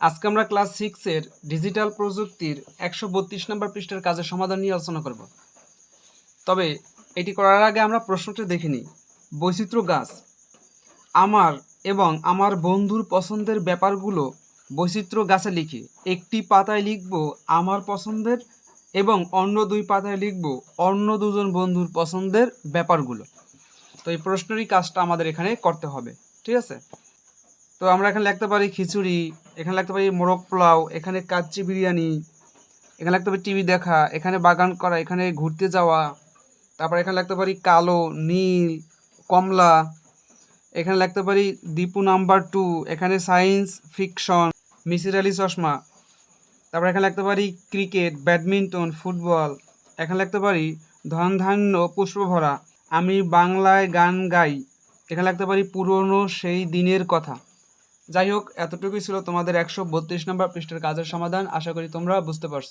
আজকে আমরা ক্লাস সিক্সের ডিজিটাল প্রযুক্তির একশো বত্রিশ নম্বর পৃষ্ঠার কাজের সমাধান নিয়ে আলোচনা করব। তবে এটি করার আগে আমরা প্রশ্নটি দেখে নিই। বৈচিত্র্য গাছ। আমার এবং আমার বন্ধুর পছন্দের ব্যাপারগুলো বৈচিত্র্য গাছে লিখি। একটি পাতায় লিখব আমার পছন্দের এবং অন্য দুই পাতায় লিখব অন্য দুজন বন্ধুর পছন্দের ব্যাপারগুলো। তো এই প্রশ্নেরই কাজটা আমাদের এখানে করতে হবে। ঠিক আছে? তো আমরা এখানে লিখতে পারি খিচুড়ি, এখানে লিখতে পারি মোরগ পোলাও, এখানে কাচ্চি বিরিয়ানি, এখানে লিখতে পারি টিভি দেখা, এখানে বাগান করা, এখানে ঘুরতে যাওয়া, তারপর এখানে লিখতে পারি কালো, নীল, কমলা, এখানে লিখতে পারি দীপু নাম্বার টু এখানে সায়েন্স ফিকশন মিসির আলি চশমা, তারপর এখানে লিখতে পারি ক্রিকেট ব্যাডমিন্টন ফুটবল এখানে লিখতে পারি ধন ধান্য পুষ্প ভরা, আমি বাংলায় গান গাই, এখানে লিখতে পারি পুরনো সেই দিনের কথা। যাই হোক এতটুকুই ছিল তোমাদের একশো বত্রিশ নম্বর পৃষ্ঠের কাজের সমাধান। আশা করি তোমরা বুঝতে পারছ।